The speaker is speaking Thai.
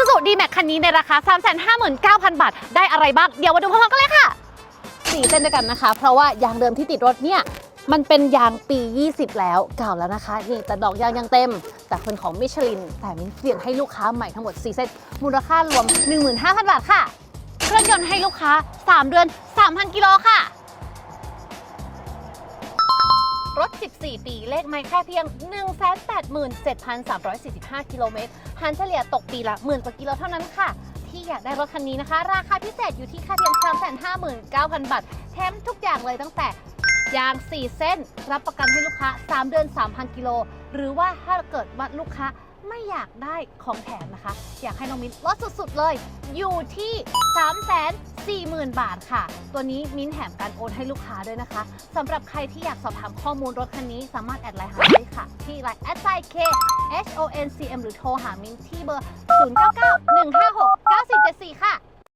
Isuzu D-Max คันนี้ในราคา 359,000 บาท ได้อะไรบ้าง เดี๋ยวมาดูพร้อมๆกันเลยค่ะสี่เส้นด้วยกันนะคะ เพราะว่ายางเดิมที่ติดรถเนี่ยมันเป็นยางปี 20 แล้วเก่าแล้วนะคะ นี่แต่ดอกยางยังเต็ม แต่เป็นของมิชลิน แต่มิ้นเปลี่ยนให้ลูกค้าใหม่ทั้งหมด 4 เส้น มูลค่ารวม 15,000 บาทค่ะ เครื่องยนต์ให้ลูกค้า 3 เดือน 3,000 กิโลค่ะ รถ 14 ปี เลขไม่แค่เพียง 187,345 กิโลเมตรหันเฉลี่ยตกปีละหมื่นกว่ากิโลเท่านั้นค่ะ ที่อยากได้รถคันนี้นะคะ ราคาพิเศษอยู่ที่ค่าเพียง 359,000 บาท แถมทุกอย่างเลยตั้งแต่ยาง 4 เส้น รับประกันให้ลูกค้า 3 เดือน 3,000 กิโล หรือว่าถ้าเกิดว่าลูกค้า ไม่อยากได้ของแถมนะคะ อยากให้น้องมิ้นลดสุดๆเลย อยู่ที่ 340,000 บาทค่ะ ตัวนี้มิ้นแถมการโอนให้ลูกค้าด้วยนะคะสำหรับใครที่อยากสอบถามข้อมูลรถคันนี้ สามารถแอดไลน์หาได้ค่ะ ที่ไลน์ at k h o n c m หรือโทรหามิ้นที่เบอร์ 0 9 9 1 5 6